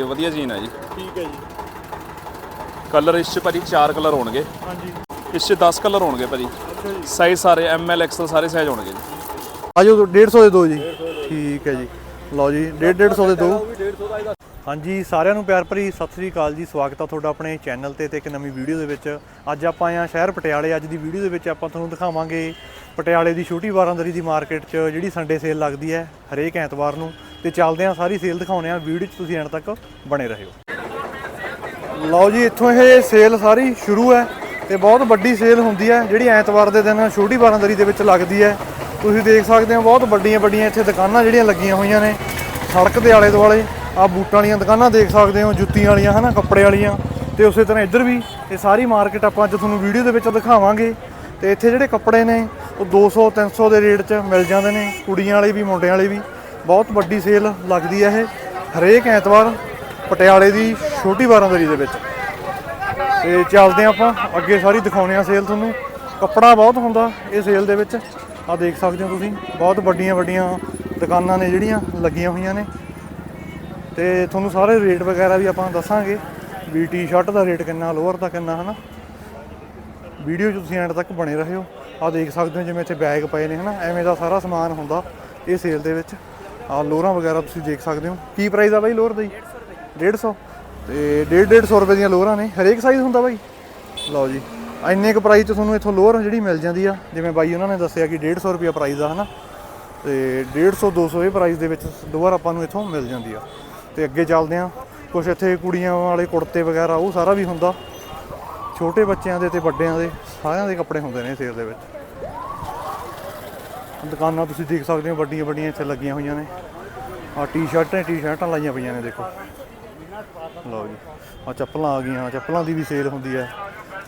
ਇਹ ਵਧੀਆ ਜੀਨ ਹੈ ਜੀ। ਠੀਕ ਹੈ ਜੀ। ਕਲਰ ਇਸ 'ਚ ਭਾਜੀ 4 ਕਲਰ ਹੋਣਗੇ। ਹਾਂਜੀ। ਇਸ 'ਚ 10 ਕਲਰ ਹੋਣਗੇ ਭਾਜੀ। ਅੱਛਾ ਜੀ। ਸਾਈਜ਼ ਸਾਰੇ ਐਮ ਐਲ ਐਕਸਲ ਸਾਰੇ ਸਾਈਜ਼ ਹੋਣਗੇ ਜੀ। ਆਜੋ 150 ਦੇ ਦੋ ਜੀ। ਠੀਕ ਹੈ ਜੀ। ਲਓ ਜੀ 1.5 150 ਦੇ ਦੋ। ਹਾਂਜੀ ਸਾਰਿਆਂ ਨੂੰ ਪਿਆਰ ਭਰੀ ਸਤਿ ਸ੍ਰੀ ਅਕਾਲ ਜੀ। ਸਵਾਗਤ ਆ ਤੁਹਾਡਾ ਆਪਣੇ ਚੈਨਲ ਤੇ ਤੇ ਇੱਕ ਨਵੀਂ ਵੀਡੀਓ ਦੇ ਵਿੱਚ। ਅੱਜ ਆਪਾਂ ਆਏ ਆ ਸ਼ਹਿਰ ਪਟਿਆਲੇ। ਅੱਜ ਦੀ ਵੀਡੀਓ ਦੇ ਵਿੱਚ ਆਪਾਂ ਤੁਹਾਨੂੰ ਦਿਖਾਵਾਂਗੇ ਪਟਿਆਲੇ ਦੀ ਛੋਟੀ ਬਾਰਾਂਦਰੀ ਦੀ ਮਾਰਕੀਟ 'ਚ ਜਿਹੜੀ ਸੰਡੇ ਸੇਲ ਲੱਗਦੀ ਹੈ, ਹਰੇਕ ਐਤਵਾਰ ਨੂੰ। ਤੇ ਚੱਲਦੇ ਆ ਸਾਰੀ ਸੇਲ ਦਿਖਾਉਣੇ ਆ ਵੀਡੀਓ 'ਚ ਤੁਸੀਂ ਐਂਡ ਤੱਕ ਬਣੇ ਰਹੋ। ਲਓ ਜੀ, ਇੱਥੋਂ ਇਹ ਸੇਲ ਸਾਰੀ ਸ਼ੁਰੂ ਹੈ ਤੇ ਬਹੁਤ ਵੱਡੀ ਸੇਲ ਹੁੰਦੀ ਹੈ, ਜਿਹੜੀ ਐਤਵਾਰ ਦੇ ਦਿਨ ਛੋਟੀ ਬਾਰਾਂਦਰੀ ਦੇ ਵਿੱਚ ਲੱਗਦੀ ਹੈ। ਤੁਸੀਂ ਦੇਖ ਸਕਦੇ ਹੋ, ਬਹੁਤ ਵੱਡੀਆਂ ਵੱਡੀਆਂ ਇੱਥੇ ਦੁਕਾਨਾਂ ਜਿਹੜੀਆਂ ਲੱਗੀਆਂ ਹੋਈਆਂ ਨੇ। ਸੜਕ ਦੇ ਆਲੇ ਦੁਆਲੇ ਆ ਬੂਟਾਂ ਵਾਲੀਆਂ ਦੁਕਾਨਾਂ ਦੇਖ ਸਕਦੇ ਹੋ, ਜੁੱਤੀਆਂ ਵਾਲੀਆਂ, ਹਨਾ, ਕੱਪੜੇ ਵਾਲੀਆਂ। ਤੇ ਉਸੇ ਤਰ੍ਹਾਂ ਇੱਧਰ ਵੀ ਇਹ ਸਾਰੀ ਮਾਰਕੀਟ ਆਪਾਂ ਅੱਜ ਤੁਹਾਨੂੰ ਵੀਡੀਓ ਦੇ ਵਿੱਚ ਦਿਖਾਵਾਂਗੇ। ਤੇ ਇੱਥੇ ਜਿਹੜੇ ਕੱਪੜੇ ਨੇ, ਉਹ 200 300 ਦੇ ਰੇਟ 'ਚ ਮਿਲ ਜਾਂਦੇ ਨੇ, ਕੁੜੀਆਂ ਵਾਲੇ ਵੀ, ਮੁੰਡਿਆਂ ਵਾਲੇ ਵੀ। ਬਹੁਤ ਵੱਡੀ ਸੇਲ ਲੱਗਦੀ ਹੈ ਇਹ, ਹਰੇਕ ਐਤਵਾਰ ਪਟਿਆਲੇ ਦੀ ਛੋਟੀ ਬਾਰਾਂਦਰੀ ਦੇ ਵਿੱਚ। ਤੇ ਚੱਲਦੇ ਹਾਂ ਆਪਾਂ, ਅੱਗੇ ਸਾਰੀ ਦਿਖਾਉਣੇ ਆ ਸੇਲ ਤੁਹਾਨੂੰ। ਕੱਪੜਾ ਬਹੁਤ ਹੁੰਦਾ ਇਹ ਸੇਲ ਦੇ ਵਿੱਚ ਆ ਦੇਖ ਸਕਦੇ ਹੋ ਤੁਸੀਂ, ਬਹੁਤ ਵੱਡੀਆਂ ਵੱਡੀਆਂ ਦੁਕਾਨਾਂ ਨੇ ਜਿਹੜੀਆਂ ਲੱਗੀਆਂ ਹੋਈਆਂ ਨੇ। ਤੇ ਤੁਹਾਨੂੰ ਸਾਰੇ ਰੇਟ ਵਗੈਰਾ ਵੀ ਆਪਾਂ ਦੱਸਾਂਗੇ, ਵੀ ਟੀ-ਸ਼ਰਟ ਦਾ ਰੇਟ ਕਿੰਨਾ, ਲੋਅਰ ਦਾ ਕਿੰਨਾ, ਹਨਾ? ਵੀਡੀਓ 'ਚ ਤੁਸੀਂ ਐਂਡ ਤੱਕ ਬਣੇ ਰਹਿਓ ਆ ਦੇਖ ਸਕਦੇ ਹੋ ਜਿਵੇਂ ਇੱਥੇ ਬੈਗ ਪਏ ਨੇ, ਹਨਾ? ਐਵੇਂ ਦਾ ਸਾਰਾ ਸਮਾਨ ਹੁੰਦਾ ਇਹ ਸੇਲ ਦੇ ਵਿੱਚ। ਆ ਲੋਅਰਾਂ ਵਗੈਰਾ ਤੁਸੀਂ ਦੇਖ ਸਕਦੇ ਹੋ। ਕੀ ਪ੍ਰਾਈਸ ਆ ਬਾਈ ਲੋਅਰ ਦਾ ਜੀ? 150 ਤੇ 1.5 150 ਰੁਪਏ ਦੀਆਂ ਲੋਅਰਾਂ ਨੇ। ਹਰੇਕ ਸਾਈਜ਼ ਹੁੰਦਾ ਬਾਈ? ਲਓ ਜੀ। ਇੰਨੇ ਕੁ ਪ੍ਰਾਈਸ 'ਚ ਤੁਹਾਨੂੰ ਇੱਥੋਂ ਲੋਅਰ ਜਿਹੜੀ ਮਿਲ ਜਾਂਦੀ ਆ। ਜਿਵੇਂ ਬਾਈ ਉਹਨਾਂ ਨੇ ਦੱਸਿਆ ਕਿ 150 ਰੁਪਏ ਪ੍ਰਾਈਸ ਆ, ਹਨਾ? ਤੇ 150 200 ਇਹ ਪ੍ਰਾਈਸ ਦੇ ਵਿੱਚ ਲੋਅਰ ਆਪਾਂ ਨੂੰ ਇੱਥੋਂ ਮਿਲ ਜਾਂਦੀ ਆ। ਤੇ ਅੱਗੇ ਚੱਲਦੇ ਆ। ਕੁਝ ਇੱਥੇ ਕੁੜੀਆਂ ਵਾਲੇ ਕੁੜਤੇ ਵਗੈਰਾ, ਉਹ ਸਾਰਾ ਵੀ ਹੁੰਦਾ। ਛੋਟੇ ਬੱਚਿਆਂ ਦੇ ਤੇ ਵੱਡਿਆਂ ਦੇ, ਸਾਰਿਆਂ ਦੇ ਕੱਪੜੇ ਹੁੰਦੇ ਨੇ ਸੇਲ ਦੇ ਵਿੱਚ। ਦੁਕਾਨਾਂ ਤੁਸੀਂ ਦੇਖ ਸਕਦੇ ਹੋ, ਵੱਡੀਆਂ ਵੱਡੀਆਂ ਇੱਥੇ ਲੱਗੀਆਂ ਹੋਈਆਂ ਨੇ। ਆ ਟੀ-ਸ਼ਰਟਾਂ ਟੀ-ਸ਼ਰਟਾਂ ਲਾਈਆਂ ਪਈਆਂ ਨੇ, ਦੇਖੋ। ਲਓ ਜੀ। ਆ ਚੱਪਲਾਂ ਆ ਗਈਆਂ ਚੱਪਲਾਂ ਦੀ ਵੀ ਸੇਲ ਹੁੰਦੀ ਹੈ।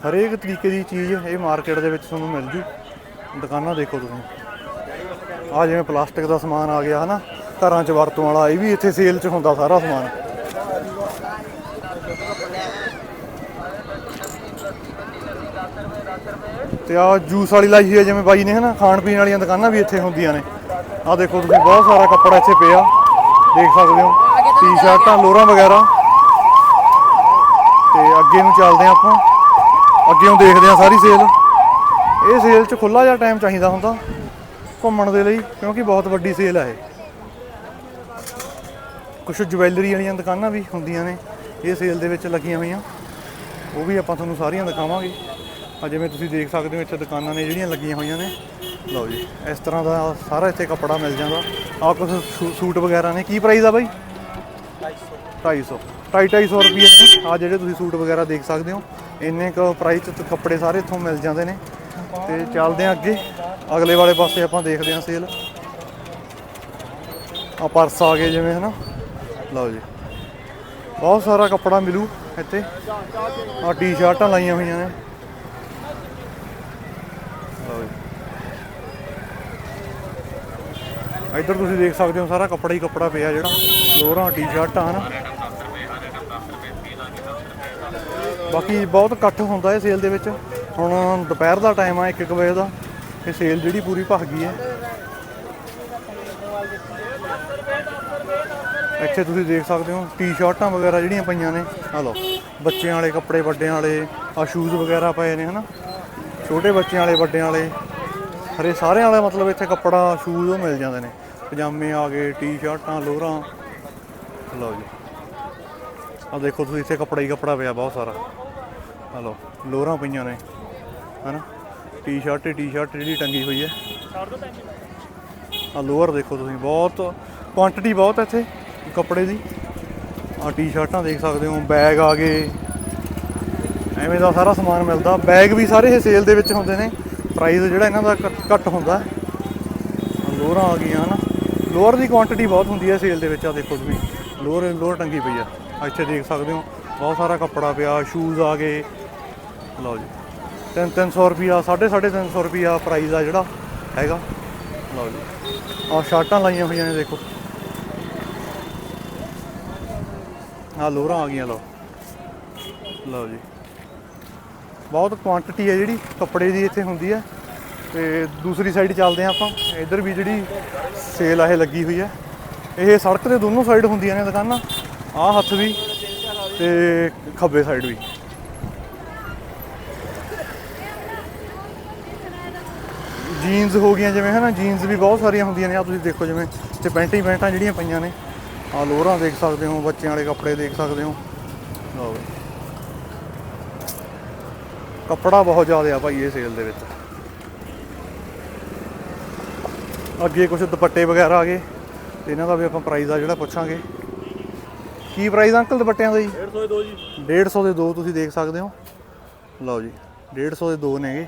ਹਰੇਕ ਤਰੀਕੇ ਦੀ ਚੀਜ਼ ਇਹ ਮਾਰਕੀਟ ਦੇ ਵਿੱਚ ਤੁਹਾਨੂੰ ਮਿਲ ਜੂ। ਦੁਕਾਨਾਂ ਦੇਖੋ ਤੁਸੀਂ। ਆ ਜਿਵੇਂ ਪਲਾਸਟਿਕ ਦਾ ਸਮਾਨ ਆ ਗਿਆ, ਹਨਾ? ਘਰਾਂ 'ਚ ਵਰਤੋਂ ਵਾਲਾ, ਇਹ ਵੀ ਇੱਥੇ ਸੇਲ 'ਚ ਹੁੰਦਾ ਸਾਰਾ ਸਮਾਨ। ਤੇ ਆ ਜੂਸ ਵਾਲੀ ਲਾਈ ਹੋਈ ਹੈ ਜਿਵੇਂ ਬਾਈ ਨੇ ਹਨਾ, ਖਾਣ ਪੀਣ ਵਾਲੀਆਂ ਦੁਕਾਨਾਂ ਵੀ ਇੱਥੇ ਹੁੰਦੀਆਂ ਨੇ। ਆ ਦੇਖੋ ਤੁਸੀਂ, ਬਹੁਤ ਸਾਰਾ ਕੱਪੜਾ ਇੱਥੇ ਪਿਆ। ਦੇਖ ਸਕਦੇ ਹੋ ਟੀ-ਸ਼ਰਟਾਂ ਲੋਰਾਂ ਵਗੈਰਾ। ਤੇ ਅੱਗੇ ਨੂੰ ਚੱਲਦੇ ਹਾਂ ਆਪਾਂ। ਅੱਗੇ ਅੱਗੇੋਂ ਦੇਖਦੇ ਹਾਂ ਸਾਰੀ ਸੇਲ ਇਹ ਸੇਲ 'ਚ ਖੁੱਲਾ ਜਿਹਾ ਟਾਈਮ ਚਾਹੀਦਾ ਹੁੰਦਾ ਘੁੰਮਣ ਦੇ ਲਈ, ਕਿਉਂਕਿ ਬਹੁਤ ਵੱਡੀ ਸੇਲ ਹੈ ਇਹ। ਕੁਝ ਜਵੈਲਰੀ ਵਾਲੀਆਂ ਦੁਕਾਨਾਂ ਵੀ ਹੁੰਦੀਆਂ ਨੇ, ਇਹ ਸੇਲ ਦੇ ਵਿੱਚ ਲੱਗੀਆਂ ਹੋਈਆਂ। ਉਹ ਵੀ ਆਪਾਂ ਤੁਹਾਨੂੰ ਸਾਰੀਆਂ ਦਿਖਾਵਾਂਗੇ। ਆ ਜਿਵੇਂ ਤੁਸੀਂ ਦੇਖ ਸਕਦੇ ਹੋ, ਇੱਥੇ ਦੁਕਾਨਾਂ ਨੇ ਜਿਹੜੀਆਂ ਲੱਗੀਆਂ ਹੋਈਆਂ ਨੇ। ਲਓ ਜੀ, ਇਸ ਤਰ੍ਹਾਂ ਦਾ ਸਾਰਾ ਇੱਥੇ ਕੱਪੜਾ ਮਿਲ ਜਾਂਦਾ। ਆ ਕੁਝ ਸੂਟ ਵਗੈਰਾ ਨੇ। ਕੀ ਪ੍ਰਾਈਸ ਆ ਬਾਈ? 250 250 ਰੁਪਏ ਨੇ। ਆ ਜਿਹੜੇ ਤੁਸੀਂ ਸੂਟ ਵਗੈਰਾ ਦੇਖ ਸਕਦੇ ਹੋ, ਇੰਨੇ ਕੁ ਪ੍ਰਾਈਸ 'ਚ ਕੱਪੜੇ ਸਾਰੇ ਇੱਥੋਂ ਮਿਲ ਜਾਂਦੇ ਨੇ। ਤੇ ਚੱਲਦੇ ਹਾਂ ਅੱਗੇ। ਅਗਲੇ ਵਾਲੇ ਪਾਸੇ ਆਪਾਂ ਦੇਖਦੇ ਹਾਂ ਸੇਲ ਆ ਪਰਸ ਆ ਗਏ ਜਿਵੇਂ, ਹਨਾ? ਲਓ ਜੀ। ਬਹੁਤ ਸਾਰਾ ਕੱਪੜਾ ਮਿਲੂ ਇੱਥੇ। ਆ ਟੀ-ਸ਼ਰਟਾਂ ਲਾਈਆਂ ਹੋਈਆਂ ਨੇ ਲਓ ਜੀ ਇੱਧਰ ਤੁਸੀਂ ਦੇਖ ਸਕਦੇ ਹੋ ਸਾਰਾ ਕੱਪੜਾ ਹੀ ਕੱਪੜਾ ਪਿਆ ਜਿਹੜਾ। ਲੋਰਾਂ, ਟੀ-ਸ਼ਰਟਾਂ, ਹਨ। ਬਾਕੀ ਬਹੁਤ ਇਕੱਠ ਹੁੰਦਾ ਹੈ ਸੇਲ ਦੇ ਵਿੱਚ। ਹੁਣ ਦੁਪਹਿਰ ਦਾ ਟਾਈਮ ਆ 1-1 ਵਜੇ ਦਾ। ਇਹ ਸੇਲ ਜਿਹੜੀ ਪੂਰੀ ਭਖ ਗਈ ਹੈ। ਇੱਥੇ ਤੁਸੀਂ ਦੇਖ ਸਕਦੇ ਹੋ, ਟੀ-ਸ਼ਰਟਾਂ ਵਗੈਰਾ ਜਿਹੜੀਆਂ ਪਈਆਂ ਨੇ। ਆ ਲਓ, ਬੱਚਿਆਂ ਵਾਲੇ ਕੱਪੜੇ ਵੱਡਿਆਂ ਵਾਲੇ, ਆ ਸ਼ੂਜ਼ ਵਗੈਰਾ ਪਏ ਨੇ, ਹਨਾ। ਛੋਟੇ ਬੱਚਿਆਂ ਵਾਲੇ, ਵੱਡਿਆਂ ਵਾਲੇ। ਹਰੇ ਸਾਰਿਆਂ ਵਾਲੇ ਮਤਲਬ ਇੱਥੇ ਕੱਪੜਾ ਸ਼ੂਜ਼ ਉਹ ਮਿਲ ਜਾਂਦੇ ਨੇ। ਪਜਾਮੇ ਆ ਗਏ, ਟੀ-ਸ਼ਰਟਾਂ, ਲੋਰਾਂ। ਲਓ ਜੀ। ਆ ਦੇਖੋ ਤੁਸੀਂ, ਇੱਥੇ ਕੱਪੜਾ ਹੀ ਕੱਪੜਾ ਪਿਆ ਬਹੁਤ ਸਾਰਾ। ਆ ਲਓ, ਲੋਰਾਂ ਪਈਆਂ ਨੇ। ਹਨਾ? ਟੀ-ਸ਼ਰਟ ਤੇ ਟੀ-ਸ਼ਰਟ ਜਿਹੜੀ ਟੰਗੀ ਹੋਈ ਹੈ। ਆ ਲੋਅਰ ਦੇਖੋ ਤੁਸੀਂ, ਬਹੁਤ ਕੁਆਂਟੀਟੀ ਬਹੁਤ ਹੈ ਇੱਥੇ ਕੱਪੜੇ ਦੀ। ਆ ਟੀ-ਸ਼ਰਟਾਂ ਦੇਖ ਸਕਦੇ ਹੋ, ਬੈਗ ਆ ਗਏ। ਐਵੇਂ ਦਾ ਸਾਰਾ ਸਮਾਨ ਮਿਲਦਾ। ਬੈਗ ਵੀ ਸਾਰੇ ਇਹ ਸੇਲ ਦੇ ਵਿੱਚ ਹੁੰਦੇ ਨੇ। ਪ੍ਰਾਈਸ ਜਿਹੜਾ ਇਹਨਾਂ ਦਾ ਘੱਟ- ਹੁੰਦਾ। ਆਹ ਆ ਗਈਆਂ ਨਾ ਲੋਅਰ ਦੀ ਕੁਆਂਟੀਟੀ ਬਹੁਤ ਹੁੰਦੀ ਹੈ ਸੇਲ ਦੇ ਵਿੱਚ ਆ ਦੇਖੋ ਤੁਸੀਂ। ਲੋਅਰ ਲੋਅਰ ਟੰਗੀ ਪਈ ਆ। ਇੱਥੇ ਦੇਖ ਸਕਦੇ ਹੋ। ਬਹੁਤ ਸਾਰਾ ਕੱਪੜਾ ਪਿਆ ਸ਼ੂਜ਼ ਆ ਗਏ। ਲਓ ਜੀ। 3-300 ਰੁਪਿਆ 350 ਰੁਪਿਆ ਪ੍ਰਾਈਸ ਆ ਜਿਹੜਾ ਹੈਗਾ। ਲਓ ਜੀ। ਆਹ ਸ਼ਰਟਾਂ ਲਾਈਆਂ ਹੋਈਆਂ ਨੇ, ਦੇਖੋ। ਆਹ ਲੋਅਰਾਂ ਆ ਗਈਆਂ, ਲਓ। ਲਓ ਜੀ। ਬਹੁਤ ਕੁਆਂਟੀਟੀ ਹੈ ਜਿਹੜੀ ਕੱਪੜੇ ਦੀ ਇੱਥੇ ਹੁੰਦੀ ਹੈ। ਤੇ ਦੂਸਰੀ ਸਾਈਡ ਚੱਲਦੇ ਹਾਂ ਆਪਾਂ। ਇੱਧਰ ਵੀ ਜਿਹੜੀ ਸੇਲ ਆ, ਇਹ ਲੱਗੀ ਹੋਈ ਹੈ। ਇਹ ਸੜਕ ਦੇ ਦੋਨੋਂ ਸਾਈਡ ਹੁੰਦੀਆਂ ਨੇ ਦੁਕਾਨਾਂ। ਆਹ ਹੱਥ ਵੀ ਤੇ ਖੱਬੇ ਸਾਈਡ ਵੀ। ਜੀਨਸ ਹੋ ਗਈਆਂ ਜਿਵੇਂ, ਹਨਾ? ਜੀਨਸ ਵੀ ਬਹੁਤ ਸਾਰੀਆਂ ਹੁੰਦੀਆਂ ਨੇ। ਆ ਤੁਸੀਂ ਦੇਖੋ ਜਿਵੇਂ, ਤੇ ਹੀ ਪੈਂਟਾਂ ਜਿਹੜੀਆਂ ਪਈਆਂ ਨੇ। ਆ ਲੋਅਰਾਂ ਦੇਖ ਸਕਦੇ ਹੋ, ਬੱਚਿਆਂ ਵਾਲੇ ਕੱਪੜੇ ਦੇਖ ਸਕਦੇ ਹੋ। ਲਓ ਕੱਪੜਾ ਬਹੁਤ ਜ਼ਿਆਦਾ ਆ ਭਾਈ ਇਹ ਸੇਲ ਦੇ ਵਿੱਚ। ਅੱਗੇ ਕੁਝ ਦੁਪੱਟੇ ਵਗੈਰਾ ਆ ਗਏ ਤੇ ਇਹਨਾਂ ਦਾ ਵੀ ਆਪਾਂ ਪ੍ਰਾਈਸ ਆ ਜਿਹੜਾ ਪੁੱਛਾਂਗੇ ਕੀ ਪ੍ਰਾਈਸ ਅੰਕਲ ਦੁਪੱਟਿਆਂ ਦਾ ਜੀ 150 ਦੋ ਜੀ 150 ਦੇ ਦੋ ਤੁਸੀਂ ਦੇਖ ਸਕਦੇ ਹੋ ਲਓ ਜੀ 150 ਦੇ ਦੋ ਨੇਗੇ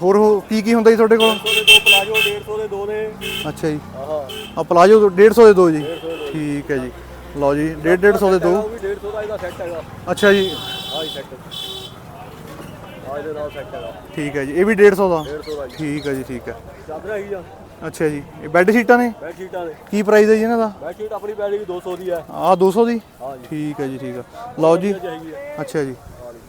ਹੋਰ ਹੋਰ ਕੀ ਕੀ ਹੁੰਦਾ ਜੀ ਤੁਹਾਡੇ ਕੋਲ 100 ਦੇ ਦੋ ਪਲਾਜੋ 150 ਦੇ ਦੋ ਨੇ ਅੱਛਾ ਜੀ ਆਹਾ ਆ ਪਲਾਜੋ 150 ਦੇ ਦੋ ਜੀ ਠੀਕ ਹੈ ਜੀ ਲਓ ਜੀ 150 150 ਦੇ ਦੋ ਉਹ ਵੀ 150 ਦਾ ਇਹਦਾ ਸੈੱਟ ਹੈਗਾ ਅੱਛਾ ਜੀ ਆਹ ਹੀ ਸੈੱਟ ਆਹ ਇਹਦੇ ਨਾਲ ਸੈੱਟ ਹੈਗਾ ਠੀਕ ਹੈ ਜੀ ਇਹ ਵੀ 150 ਦਾ 150 ਦਾ ਜੀ ਠੀਕ ਹੈ ਜੀ ਠੀਕ ਹੈ ਚਾਦਰ ਹੈਗੀ ਆ ਅੱਛਾ ਜੀ। ਇਹ ਬੈੱਡ ਸ਼ੀਟਾਂ ਨੇ? ਬੈੱਡ ਸ਼ੀਟਾਂ ਦੇ। ਕੀ ਪ੍ਰਾਈਸ ਹੈ ਜੀ ਇਹਨਾਂ ਦਾ? ਬੈੱਡ ਸ਼ੀਟ ਆਪਣੀ ਪੈ ਜਾਏਗੀ 200 ਦੀ ਹੈ। ਆ 200 ਦੀ? ਹਾਂ ਜੀ। ਠੀਕ ਹੈ ਜੀ ਠੀਕ ਹੈ। ਲਓ ਜੀ। ਆ ਅੱਛਾ ਜੀ।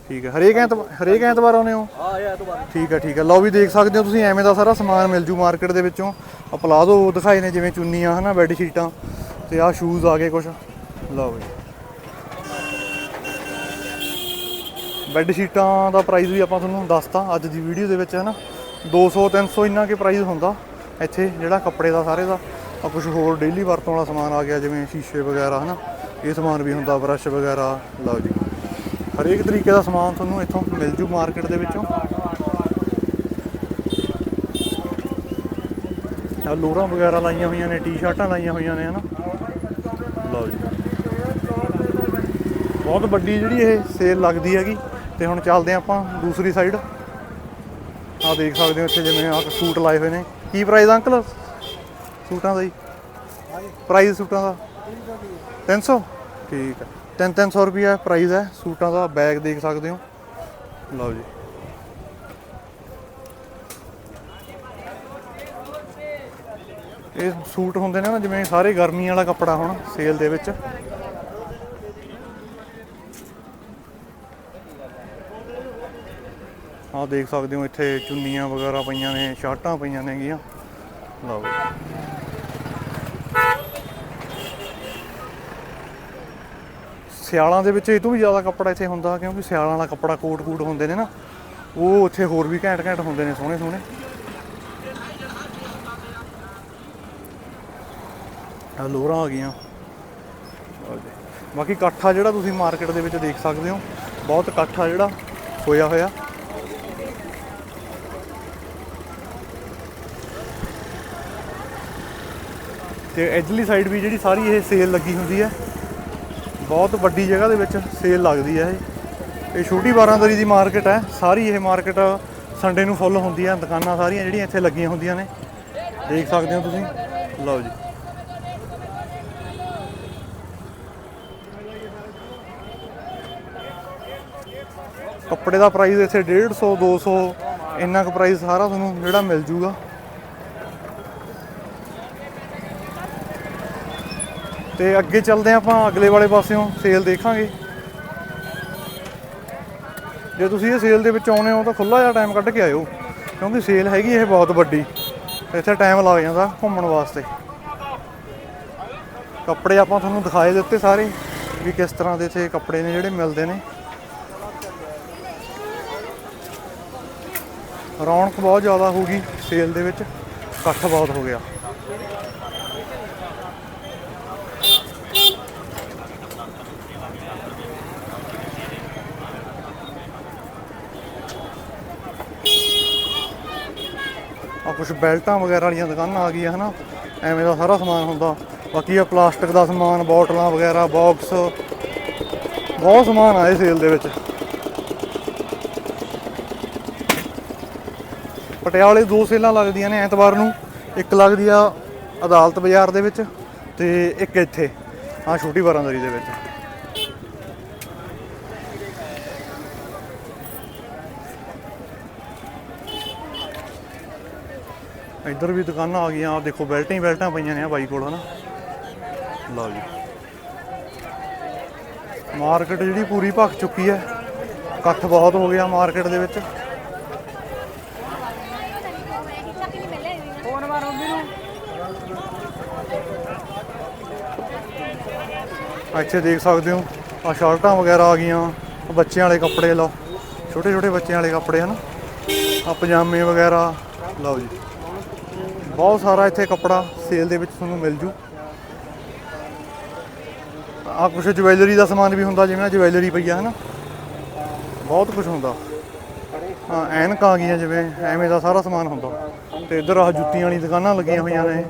ਠੀਕ ਹੈ। ਹਰੇਕ ਐਤਵਾਰ ਹਰੇਕ ਐਤਵਾਰ ਆਉਂਦੇ ਹੋ? ਆਹ ਇਹ ਐਤਵਾਰ। ਠੀਕ ਹੈ ਠੀਕ ਹੈ। ਲਓ ਵੀ ਦੇਖ ਸਕਦੇ ਹੋ ਤੁਸੀਂ ਐਵੇਂ ਦਾ ਸਾਰਾ ਸਮਾਨ ਮਿਲ ਜੂ ਮਾਰਕੀਟ ਦੇ ਵਿੱਚੋਂ। ਆ ਪਲਾਜ਼ੋ ਦਿਖਾਏ ਨੇ ਜਿਵੇਂ ਚੁੰਨੀਆਂ ਹਨਾ ਬੈੱਡ ਸ਼ੀਟਾਂ ਤੇ ਆਹ ਸ਼ੂਜ਼ ਆ ਗਏ ਕੁਝ ਲਓ ਵੀ। ਬੈੱਡ ਸ਼ੀਟਾਂ ਦਾ ਪ੍ਰਾਈਸ ਵੀ ਆਪਾਂ ਤੁਹਾਨੂੰ ਦੱਸਤਾ ਅੱਜ ਦੀ ਵੀਡੀਓ ਦੇ ਵਿੱਚ ਹਨਾ। 200 300 ਇੰਨਾ ਕੇ ਪ੍ਰਾਈਸ ਹੁੰਦਾ। ਇੱਥੇ ਜਿਹੜਾ ਕੱਪੜੇ ਦਾ ਸਾਰੇ ਦਾ ਆ ਕੁਝ ਹੋਰ ਡੇਲੀ ਵਰਤੋਂ ਵਾਲਾ ਸਮਾਨ ਆ ਗਿਆ, ਜਿਵੇਂ ਸ਼ੀਸ਼ੇ ਵਗੈਰਾ, ਹਨਾ? ਇਹ ਸਮਾਨ ਵੀ ਹੁੰਦਾ ਬਰਸ਼ ਵਗੈਰਾ, ਲਓ ਜੀ। ਹਰੇਕ ਤਰੀਕੇ ਦਾ ਸਮਾਨ ਤੁਹਾਨੂੰ ਇੱਥੋਂ ਮਿਲ ਜੂ ਮਾਰਕੀਟ ਦੇ ਵਿੱਚੋਂ। ਆ ਲੋਰਾਂ ਵਗੈਰਾ ਲਾਈਆਂ ਹੋਈਆਂ ਨੇ ਟੀ-ਸ਼ਰਟਾਂ ਲਾਈਆਂ ਹੋਈਆਂ ਨੇ, ਹਨਾ? ਲਓ ਜੀ। ਬਹੁਤ ਵੱਡੀ ਜਿਹੜੀ ਇਹ ਸੇਲ ਲੱਗਦੀ ਹੈਗੀ। ਤੇ ਹੁਣ ਚੱਲਦੇ ਹਾਂ ਆਪਾਂ ਦੂਸਰੀ ਸਾਈਡ ਆ ਦੇਖ ਸਕਦੇ ਹੋ ਇੱਥੇ ਜਿਵੇਂ ਆ ਸੂਟ ਲਾਏ ਹੋਏ ਨੇ। ਕੀ ਪ੍ਰਾਈਸ ਅੰਕਲ? ਸੂਟਾਂ ਦਾ ਜੀ। ਪ੍ਰਾਈਸ ਸੂਟਾਂ ਦਾ। 300 ਠੀਕ ਹੈ 3-300 ਰੁਪਿਆ ਪ੍ਰਾਈਸ ਹੈ। ਸੂਟਾਂ ਦਾ ਬੈਗ ਦੇਖ ਸਕਦੇ ਹੋ। ਲਓ ਜੀ। ਇਹ ਸੂਟ ਹੁੰਦੇ ਨੇ ਨਾ, ਜਿਵੇਂ ਸਾਰੇ ਗਰਮੀ ਵਾਲਾ ਕੱਪੜਾ ਹੁਣ ਸੇਲ ਦੇ ਵਿੱਚ। ਆਹ ਦੇਖ ਸਕਦੇ ਹੋ ਇੱਥੇ ਚੁੰਨੀਆਂ ਵਗੈਰਾ ਪਈਆਂ ਨੇ, ਸ਼ਰਟਾਂ ਪਈਆਂ ਨੇਗੀਆਂ। ਲਓ। ਸਿਆਲਾਂ ਦੇ ਵਿੱਚ ਇਹ ਤੋਂ ਵੀ ਜ਼ਿਆਦਾ ਕੱਪੜਾ ਇੱਥੇ ਹੁੰਦਾ, ਕਿਉਂਕਿ ਸਿਆਲਾਂ ਵਾਲਾ ਕੱਪੜਾ ਕੋਟ-ਕੂਟ ਹੁੰਦੇ ਨੇ ਨਾ, ਉਹ ਉੱਥੇ ਹੋਰ ਵੀ ਘੈਂਟ-ਘੈਂਟ ਹੁੰਦੇ ਨੇ, ਸੋਹਣੇ-ਸੋਹਣੇ। ਆ ਲੋਰਾਂ ਆ ਗਈਆਂ। ਬਾਕੀ ਇਕੱਠਾ ਜਿਹੜਾ ਤੁਸੀਂ ਮਾਰਕੀਟ ਦੇ ਵਿੱਚ ਦੇਖ ਸਕਦੇ ਹੋ, ਬਹੁਤ ਇਕੱਠਾ ਜਿਹੜਾ ਹੋਇਆ ਹੋਇਆ। ਤੇ ਇਧਰਲੀ ਸਾਈਡ ਵੀ ਜਿਹੜੀ ਸਾਰੀ ਇਹ ਸੇਲ ਲੱਗੀ ਹੁੰਦੀ ਹੈ ਬਹੁਤ ਵੱਡੀ ਜਗ੍ਹਾ ਦੇ ਵਿੱਚ ਸੇਲ ਲੱਗਦੀ ਹੈ ਇਹ। ਇਹ ਛੋਟੀ ਬਾਰਾਂਦਰੀ ਦੀ ਮਾਰਕੀਟ ਹੈ ਸਾਰੀ ਇਹ ਮਾਰਕੀਟ ਸੰਡੇ ਨੂੰ ਫੁੱਲ ਹੁੰਦੀ ਹੈ ਦੁਕਾਨਾਂ ਸਾਰੀਆਂ ਜਿਹੜੀਆਂ ਇੱਥੇ ਲੱਗੀਆਂ ਹੁੰਦੀਆਂ ਨੇ। ਦੇਖ ਸਕਦੇ ਹੋ ਤੁਸੀਂ? ਲਓ ਜੀ। ਕੱਪੜੇ ਦਾ ਪ੍ਰਾਈਸ ਇੱਥੇ 150 200 ਇੰਨਾ ਕੁ ਪ੍ਰਾਈਸ ਸਾਰਾ ਤੁਹਾਨੂੰ ਜਿਹੜਾ ਮਿਲ ਜੂਗਾ। ਤੇ ਅੱਗੇ ਚੱਲਦੇ ਹਾਂ ਆਪਾਂ ਅਗਲੇ ਵਾਲੇ ਪਾਸਿਓਂ ਸੇਲ ਦੇਖਾਂਗੇ। ਜੇ ਤੁਸੀਂ ਇਹ ਸੇਲ ਦੇ ਵਿੱਚ ਆਉਨੇ ਹੋ ਤਾਂ ਖੁੱਲਾ ਜਿਹਾ ਟਾਈਮ ਕੱਢ ਕੇ ਆਇਓ, ਕਿਉਂਕਿ ਸੇਲ ਹੈਗੀ ਇਹ ਬਹੁਤ ਵੱਡੀ। ਇੱਥੇ ਟਾਈਮ ਲੱਗ ਜਾਂਦਾ ਘੁੰਮਣ ਵਾਸਤੇ। ਕੱਪੜੇ ਆਪਾਂ ਤੁਹਾਨੂੰ ਦਿਖਾਏ ਦਿੱਤੇ ਸਾਰੇ, ਵੀ ਕਿਸ ਤਰ੍ਹਾਂ ਦੇ ਇੱਥੇ ਕੱਪੜੇ ਨੇ ਜਿਹੜੇ ਮਿਲਦੇ ਨੇ। ਰੌਣਕ ਬਹੁਤ ਜ਼ਿਆਦਾ ਹੋ ਗਈ ਸੇਲ ਦੇ ਵਿੱਚ, ਇਕੱਠ ਬਹੁਤ ਹੋ ਗਿਆ। ਕੁਝ ਬੈਲਟਾਂ ਵਗੈਰਾ ਵਾਲੀਆਂ ਦੁਕਾਨਾਂ ਆ ਗਈਆਂ, ਹਨਾ? ਐਵੇਂ ਦਾ ਸਾਰਾ ਸਮਾਨ ਹੁੰਦਾ। ਬਾਕੀ ਆ ਪਲਾਸਟਿਕ ਦਾ ਸਮਾਨ, ਬੋਟਲਾਂ ਵਗੈਰਾ, ਬਾਕਸ। ਬਹੁਤ ਸਮਾਨ ਆਏ ਸੇਲ ਦੇ ਵਿੱਚ। ਪਟਿਆਲੇ ਦੋ ਸੇਲਾਂ ਲੱਗਦੀਆਂ ਨੇ ਐਤਵਾਰ ਨੂੰ। ਇੱਕ ਲੱਗਦੀ ਆ ਅਦਾਲਤ ਬਾਜ਼ਾਰ ਦੇ ਵਿੱਚ ਤੇ ਇੱਕ ਇੱਥੇ ਆ ਛੋਟੀ ਬਾਰਾਂਦਰੀ ਦੇ ਵਿੱਚ। ਇੱਧਰ ਵੀ ਦੁਕਾਨਾਂ ਆ ਗਈਆਂ ਆ ਦੇਖੋ ਬੈਲਟਾਂ ਹੀ ਬੈਲਟਾਂ ਪਈਆਂ ਨੇ ਆ ਬਾਈ ਕੋਲ ਹਨਾ? ਲਓ ਜੀ। ਮਾਰਕੀਟ ਜਿਹੜੀ ਪੂਰੀ ਭਖ ਚੁੱਕੀ ਹੈ ਇਕੱਠ ਬਹੁਤ ਹੋ ਗਿਆ ਮਾਰਕੀਟ ਦੇ ਵਿੱਚ। ਇੱਥੇ ਦੇਖ ਸਕਦੇ ਹੋ ਆ ਸ਼ਰਟਾਂ ਵਗੈਰਾ ਆ ਗਈਆਂ ਬੱਚਿਆਂ ਵਾਲੇ ਕੱਪੜੇ ਲਓ। ਛੋਟੇ ਛੋਟੇ ਬੱਚਿਆਂ ਵਾਲੇ ਕੱਪੜੇ ਹਨ? ਆ ਪਜਾਮੇ ਵਗੈਰਾ ਲਓ ਜੀ। ਬਹੁਤ ਸਾਰਾ ਇੱਥੇ ਕੱਪੜਾ ਸੇਲ ਦੇ ਵਿੱਚ ਤੁਹਾਨੂੰ ਮਿਲ ਜੂ। ਆ ਕੁਛ ਜਵੈਲਰੀ ਦਾ ਸਮਾਨ ਵੀ ਹੁੰਦਾ, ਜਿਵੇਂ ਜਵੈਲਰੀ ਪਈ ਆ, ਹਨਾ? ਬਹੁਤ ਕੁਝ ਹੁੰਦਾ। ਹਾਂ, ਐਨਕਾਂ ਆ ਗਈਆਂ ਜਿਵੇਂ, ਐਵੇਂ ਦਾ ਸਾਰਾ ਸਮਾਨ ਹੁੰਦਾ। ਤੇ ਇੱਧਰ ਆ ਜੁੱਤੀਆਂ ਵਾਲੀ ਦੁਕਾਨਾਂ ਲੱਗੀਆਂ ਹੋਈਆਂ ਨੇ।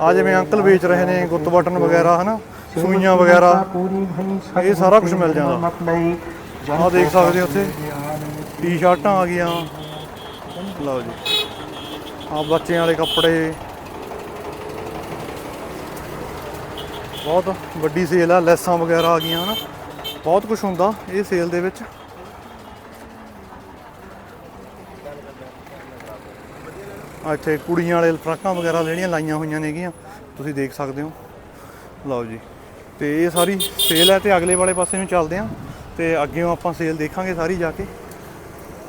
ਆ ਜਿਵੇਂ ਅੰਕਲ ਵੇਚ ਰਹੇ ਨੇ ਗੁੱਤ ਬਟਨ ਵਗੈਰਾ, ਹਨਾ? ਸੂਈਆਂ ਵਗੈਰਾ। ਇਹ ਸਾਰਾ ਕੁਝ ਮਿਲ ਜਾਂਦਾ। ਆ ਦੇਖ ਸਕਦੇ ਹੋ ਉੱਥੇ। ਟੀ-ਸ਼ਰਟਾਂ ਆ ਗਈਆਂ। ਲਓ ਜੀ। ਆ ਬੱਚਿਆਂ ਵਾਲੇ ਕੱਪੜੇ। ਬਹੁਤ ਵੱਡੀ ਸੇਲ ਆ, ਲੈਸਾਂ ਵਗੈਰਾ ਆ ਗਈਆਂ, ਹਨਾ। ਬਹੁਤ ਕੁਝ ਹੁੰਦਾ ਇਹ ਸੇਲ ਦੇ ਵਿੱਚ। ਆ ਇੱਥੇ ਕੁੜੀਆਂ ਵਾਲੇ ਫਰਾਕਾਂ ਵਗੈਰਾ ਜਿਹੜੀਆਂ ਲਾਈਆਂ ਹੋਈਆਂ ਨੇਗੀਆਂ, ਤੁਸੀਂ ਦੇਖ ਸਕਦੇ ਹੋ। ਲਓ ਜੀ। ਤੇ ਇਹ ਸਾਰੀ ਸੇਲ ਹੈ ਤੇ ਅਗਲੇ ਵਾਲੇ ਪਾਸੇ ਨੂੰ ਚੱਲਦੇ ਆ। ਤੇ ਅੱਗੇੋਂ ਆਪਾਂ ਸੇਲ ਦੇਖਾਂਗੇ ਸਾਰੀ ਜਾ ਕੇ।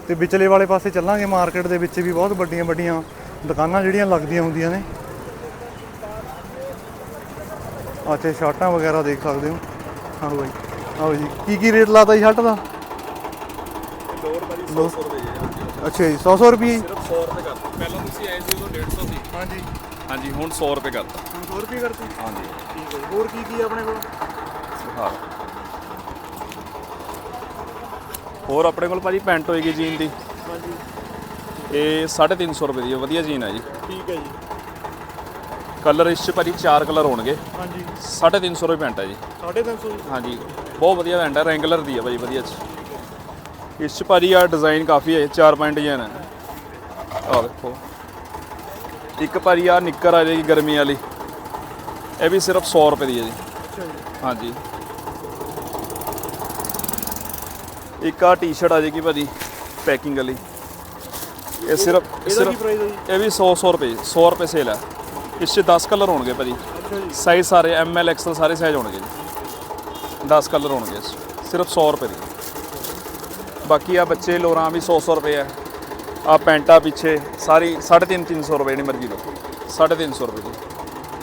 ਤੇ ਵਿਚਲੇ ਵਾਲੇ ਪਾਸੇ ਚੱਲਾਂਗੇ ਮਾਰਕੀਟ ਦੇ ਵਿੱਚ ਵੀ ਬਹੁਤ ਵੱਡੀਆਂ ਵੱਡੀਆਂ ਦੁਕਾਨਾਂ ਜਿਹੜੀਆਂ ਲੱਗਦੀਆਂ ਹੁੰਦੀਆਂ ਨੇ। ਇੱਥੇ ਸ਼ਰਟਾਂ ਵਗੈਰਾ ਦੇਖ ਸਕਦੇ ਹੋ। ਹਾਂ ਬਾਈ ਆਓ ਜੀ ਕੀ ਕੀ ਰੇਟ ਲਾਤਾ ਜੀ ਸ਼ਰਟ ਦਾ? ਲੋਰ ਭਾਜੀ 100 ਰੁਪਏ ਜੀ ਅੱਛਾ ਜੀ 100 100 ਰੁਪਏ ਸਿਰਫ 100 ਰੁਪਏ ਕਰਤਾ। ਪਹਿਲਾਂ ਤੁਸੀਂ ਆਏ ਸੀ ਉਦੋਂ 150 ਸੀ ਹਾਂਜੀ। ਹਾਂਜੀ ਹੁਣ 100 ਰੁਪਏ ਕਰਤਾ। 100 ਰੁਪਏ ਕਰਤੀ? ਹਾਂਜੀ। ਠੀਕ ਹੈ ਜੀ ਹੋਰ ਕੀ ਕੀ ਆਪਣੇ ਕੋਲ? ਹਾਂ ਹੋਰ ਆਪਣੇ ਕੋਲ ਭਾਜੀ ਪੈਂਟ ਹੋਏਗੀ ਜੀਨ ਦੀ। ਹਾਂਜੀ। ਇਹ 350 ਰੁਪਏ ਦੀ ਹੈ। ਵਧੀਆ ਜੀਨ ਹੈ ਜੀ। ਠੀਕ ਹੈ ਜੀ। ਕਲਰ ਇਸ 'ਚ ਭਾਜੀ ਚਾਰ ਕਲਰ ਹੋਣਗੇ। ਹਾਂਜੀ। 350 ਰੁਪਏ ਪੈਂਟ ਹੈ ਜੀ। 350 ਹਾਂਜੀ। ਬਹੁਤ ਵਧੀਆ ਪੈਂਟ ਹੈ। ਰੈਂਗੂਲਰ ਦੀ ਹੈ ਭਾਜੀ ਵਧੀਆ ਚ। ਇਸ 'ਚ ਭਾਜੀ ਆ ਡਿਜ਼ਾਈਨ ਕਾਫੀ ਹੈ। ਚਾਰ ਪੰਜ ਡਿਜ਼ਾਈਨ ਹੈ। ਆਹ ਦੇਖੋ। ਇੱਕ ਭਾਜੀ ਆ ਨਿੱਕਰ ਆ ਜਾਏਗੀ ਗਰਮੀ ਵਾਲੀ। ਇਹ ਵੀ ਸਿਰਫ 100 ਰੁਪਏ ਦੀ ਹੈ ਜੀ। ਅੱਛਾ ਜੀ। ਹਾਂਜੀ। ਇੱਕ ਆ ਟੀ-ਸ਼ਰਟ ਆ ਜਾਏਗੀ ਭਾਜੀ ਪੈਕਿੰਗ ਵਾਲੀ। ਇਹ ਸਿਰਫ ਸਿਰਫ ਇਹ ਵੀ 100 100 ਰੁਪਏ 100 ਰੁਪਏ ਸੇਲ ਹੈ ਇਸ 'ਚ 10 ਕਲਰ ਹੋਣਗੇ ਭਾਜੀ। ਸਾਈਜ਼ ਸਾਰੇ ਐਮ ਐਲ ਐਕਸਲ ਸਾਰੇ ਸਾਈਜ਼ ਹੋਣਗੇ ਜੀ। 10 ਕਲਰ ਹੋਣਗੇ ਇਸ। ਸਿਰਫ 100 ਰੁਪਏ ਦੀ। ਬਾਕੀ ਆ ਬੱਚੇ ਲੋਰਾਂ ਵੀ 100 100 ਰੁਪਏ ਹੈ ਆ ਪੈਂਟਾ ਪਿੱਛੇ ਸਾਰੀ 350 300 ਰੁਪਏ ਦੀ ਮਰਜ਼ੀ ਲਓ। 350 ਰੁਪਏ ਦੀ।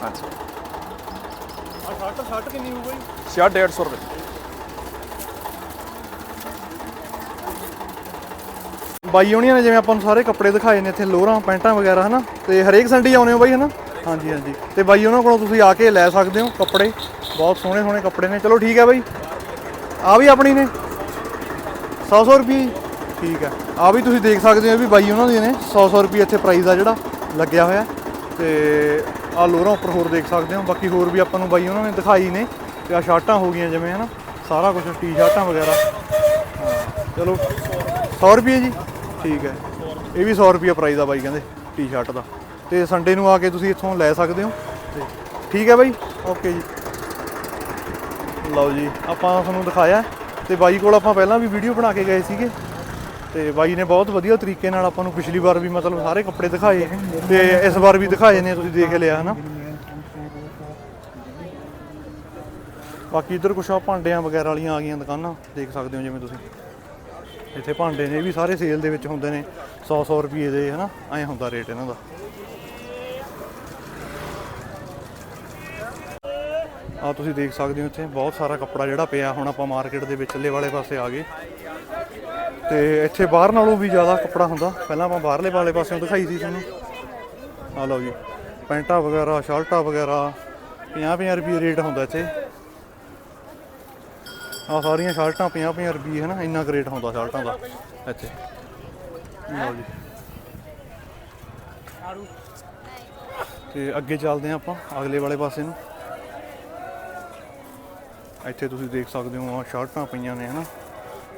ਹਾਂਜੀ। ਆ ਸ਼ਰਟ ਸ਼ਰਟ ਕਿੰਨੀ ਹੋਊਗਾ ਜੀ ਸ਼ਰਟ 150 ਰੁਪਏ ਬਾਈ ਹੋਣੀਆਂ ਨੇ, ਜਿਵੇਂ ਆਪਾਂ ਨੂੰ ਸਾਰੇ ਕੱਪੜੇ ਦਿਖਾਏ ਨੇ ਇੱਥੇ, ਲੋਰਾਂ, ਪੈਂਟਾਂ ਵਗੈਰਾ, ਹਨਾ? ਤੇ ਹਰੇਕ ਸੰਡੇ ਆਉਨੇ ਹੋ ਬਾਈ, ਹਨਾ? ਹਾਂਜੀ ਹਾਂਜੀ। ਤੇ ਬਾਈ ਉਹਨਾਂ ਕੋਲੋਂ ਤੁਸੀਂ ਆ ਕੇ ਲੈ ਸਕਦੇ ਹੋ ਕੱਪੜੇ। ਬਹੁਤ ਸੋਹਣੇ ਸੋਹਣੇ ਕੱਪੜੇ ਨੇ। ਚਲੋ ਠੀਕ ਹੈ ਬਾਈ। ਆ ਵੀ ਆਪਣੀ ਨੇ। 100 100 ਰੁਪਏ। ਠੀਕ ਹੈ। ਆ ਵੀ ਤੁਸੀਂ ਦੇਖ ਸਕਦੇ ਹੋ ਵੀ ਬਾਈ ਉਹਨਾਂ ਦੀ ਨੇ। 100 100 ਰੁਪਏ ਇੱਥੇ ਪ੍ਰਾਈਸ ਆ ਜਿਹੜਾ, ਲੱਗਿਆ ਹੋਇਆ। ਤੇ ਆ ਲੋਰਾਂ ਉੱਪਰ ਹੋਰ ਦੇਖ ਸਕਦੇ ਹੋ। ਬਾਕੀ ਹੋਰ ਵੀ ਆਪਾਂ ਨੂੰ ਬਾਈ ਉਹਨਾਂ ਨੇ ਦਿਖਾਈ ਨੇ। ਤੇ ਆ ਸ਼ਰਟਾਂ ਹੋ ਗਈਆਂ, ਜਿਵੇਂ, ਹਨਾ? ਸਾਰਾ ਕੁਝ ਟੀ-ਸ਼ਰਟਾਂ ਵਗੈਰਾ। ਚਲੋ। 100 ਰੁਪਏ ਜੀ। ਠੀਕ ਹੈ। ਇਹ ਵੀ 100 ਰੁਪਏ ਪ੍ਰਾਈਸ ਆ ਬਾਈ ਕਹਿੰਦੇ ਟੀ-ਸ਼ਰਟ ਦਾ। ਤੇ ਸੰਡੇ ਨੂੰ ਆ ਕੇ ਤੁਸੀਂ ਇੱਥੋਂ ਲੈ ਸਕਦੇ ਹੋ। ਤੇ ਠੀਕ ਹੈ ਬਾਈ? ਓਕੇ ਜੀ। ਲਓ ਜੀ, ਆਪਾਂ ਤੁਹਾਨੂੰ ਦਿਖਾਇਆ। ਤੇ ਬਾਈ ਕੋਲ ਆਪਾਂ ਪਹਿਲਾਂ ਵੀ ਵੀਡੀਓ ਬਣਾ ਕੇ ਗਏ ਸੀਗੇ। ਤੇ ਬਾਈ ਨੇ ਬਹੁਤ ਵਧੀਆ ਤਰੀਕੇ ਨਾਲ ਆਪਾਂ ਨੂੰ ਪਿਛਲੀ ਵਾਰ ਵੀ ਮਤਲਬ ਸਾਰੇ ਕੱਪੜੇ ਦਿਖਾਏ। ਤੇ ਇਸ ਵਾਰ ਵੀ ਦਿਖਾਏ ਨੇ, ਤੁਸੀਂ ਦੇਖ ਲਿਆ, ਹਨਾ? ਬਾਕੀ ਇੱਧਰ ਕੁਛ ਆ ਭਾਂਡਿਆਂ ਵਗੈਰਾ ਵਾਲੀਆਂ ਆ ਗਈਆਂ ਦੁਕਾਨਾਂ, ਦੇਖ ਸਕਦੇ ਹੋ ਜਿਵੇਂ ਤੁਸੀਂ। ਇੱਥੇ ਭਾਂਡੇ ਨੇ ਇਹ ਵੀ ਸਾਰੇ ਸੇਲ ਦੇ ਵਿੱਚ ਹੁੰਦੇ ਨੇ 100 100 ਰੁਪਏ ਦੇ, ਹਨਾ? ਐ ਹੁੰਦਾ ਰੇਟ ਇਹਨਾਂ ਦਾ। ਆ ਤੁਸੀਂ ਦੇਖ ਸਕਦੇ ਹੋ ਇੱਥੇ, ਬਹੁਤ ਸਾਰਾ ਕੱਪੜਾ ਜਿਹੜਾ ਪਿਆ ਹੁਣ ਆਪਾਂ ਮਾਰਕੀਟ ਦੇ ਵਿਚਲੇ ਵਾਲੇ ਪਾਸੇ ਆ ਗਏ। ਤੇ ਇੱਥੇ ਬਾਹਰ ਨਾਲੋਂ ਵੀ ਜ਼ਿਆਦਾ ਕੱਪੜਾ ਹੁੰਦਾ। ਪਹਿਲਾਂ ਆਪਾਂ ਬਾਹਰਲੇ ਵਾਲੇ ਪਾਸਿਓਂ ਦਿਖਾਈ ਸੀ ਤੁਹਾਨੂੰ। ਆ ਲਓ ਜੀ, ਪੈਂਟਾਂ ਵਗੈਰਾ, ਸ਼ਰਟਾਂ ਵਗੈਰਾ 50 50 ਰੁਪਏ ਰੇਟ ਹੁੰਦਾ ਇੱਥੇ। ਆ ਸਾਰੀਆਂ ਸ਼ਰਟਾਂ 50 50 ਰੁਪਏ ਹੈ ਨਾ ਇੰਨਾ ਕੁ ਰੇਟ ਹੁੰਦਾ ਸ਼ਰਟਾਂ ਦਾ। ਇੱਥੇ। ਲਓ ਜੀ। ਤੇ ਅੱਗੇ ਚੱਲਦੇ ਹਾਂ ਆਪਾਂ, ਅਗਲੇ ਵਾਲੇ ਪਾਸੇ ਨੂੰ। ਇੱਥੇ ਤੁਸੀਂ ਦੇਖ ਸਕਦੇ ਹੋ ਆ ਸ਼ਰਟਾਂ ਪਈਆਂ ਨੇ, ਹਨਾ?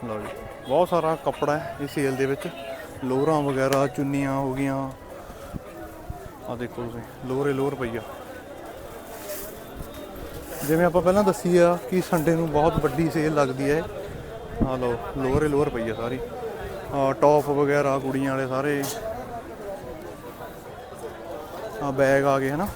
ਲਓ ਜੀ। ਬਹੁਤ ਸਾਰਾ ਕੱਪੜਾ ਹੈ ਇਸ ਸੇਲ ਦੇ ਵਿੱਚ। ਲੋਰਾਂ ਵਗੈਰਾ, ਚੁੰਨੀਆਂ ਹੋ ਗਈਆਂ। ਆ ਦੇਖੋ ਤੁਸੀਂ ਲੋਰੇ ਲੋਰ ਪਈ ਆ। ਜਿਵੇਂ ਆਪਾਂ ਪਹਿਲਾਂ ਦੱਸੀ ਆ ਕਿ ਸੰਡੇ ਨੂੰ ਬਹੁਤ ਵੱਡੀ ਸੇਲ ਲੱਗਦੀ ਹੈ। ਆ ਲਓ ਲੋਅਰ ਹੀ ਲੋਅਰ ਪਈ ਆ ਸਾਰੀ। ਆ ਟੌਪ ਵਗੈਰਾ ਕੁੜੀਆਂ ਵਾਲੇ ਸਾਰੇ। ਆ ਬੈਗ ਆ ਗਏ ਹਨਾ।